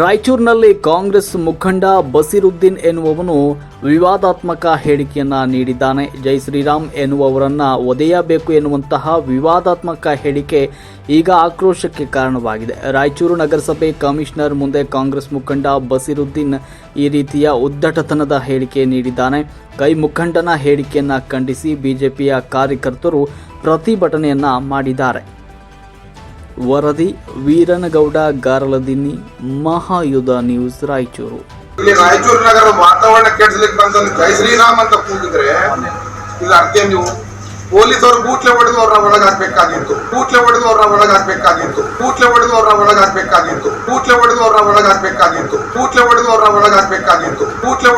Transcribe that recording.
ರಾಯಚೂರಿನಲ್ಲಿ ಕಾಂಗ್ರೆಸ್ ಮುಖಂಡ ಬಸಿರುದ್ದೀನ್ ಎನ್ನುವವನು ವಿವಾದಾತ್ಮಕ ಹೇಳಿಕೆಯನ್ನ ನೀಡಿದ್ದಾನೆ. ಜೈ ಶ್ರೀರಾಮ್ ಎನ್ನುವವರನ್ನ ಒದೆಯಬೇಕು ಎನ್ನುವಂತಹ ವಿವಾದಾತ್ಮಕ ಹೇಳಿಕೆ ಈಗ ಆಕ್ರೋಶಕ್ಕೆ ಕಾರಣವಾಗಿದೆ. ರಾಯಚೂರು ನಗರಸಭೆ ಕಮಿಷನರ್ ಮುಂದೆ ಕಾಂಗ್ರೆಸ್ ಮುಖಂಡ ಬಸಿರುದ್ದೀನ್ ಈ ರೀತಿಯ ಉದ್ದಟತನದ ಹೇಳಿಕೆ ನೀಡಿದ್ದಾನೆ. ಕೈ ಮುಖಂಡನ ಹೇಳಿಕೆಯನ್ನ ಖಂಡಿಸಿ ಬಿಜೆಪಿಯ ಕಾರ್ಯಕರ್ತರು ಪ್ರತಿಭಟನೆಯನ್ನ ಮಾಡಿದ್ದಾರೆ. ವರದಿ, ವೀರನಗೌಡ, ಗಾರಲದಿನ್ನಿ, ಮಹಾಯುಧ ನ್ಯೂಸ್ ರಾಯಚೂರು. ಇಲ್ಲಿ ರಾಯಚೂರು ನಗರ ವಾತಾವರಣ ಕೆಡಿಸ್ಲಿಕ್ಕೆ ಬಂದ ಜೈ ಶ್ರೀರಾಮ್ ಅಂತ ಕೂಗಿದ್ರೆ ಇದು ಅರ್ಥ ನೀವು ಪೊಲೀಸರು ಬೂಟ್ಲೆ ಹೊಡೆದು ಅವರ ಒಳಗಾಗಬೇಕಾಗಿತ್ತು ಬೂಟ್ಲೆ ಹೊಡೆದು ಅವರ ಒಳಗಾಗಬೇಕಾಗಿತ್ತು ಬೂಟ್ಲೆ ಹೊಡೆದು ಅವರ ಒಳಗಾಗಬೇಕಾಗಿತ್ತು ಬೂಟ್ಲೆ ಹೊಡೆದು ಅವರ ಒಳಗಾಗಬೇಕಾಗಿತ್ತು ಬೂಟ್ಲೆ ಹೊಡೆದು ಅವರ ಒಳಗಾಗಬೇಕಾಗಿತ್ತು ಬೂಟ್ಲೆ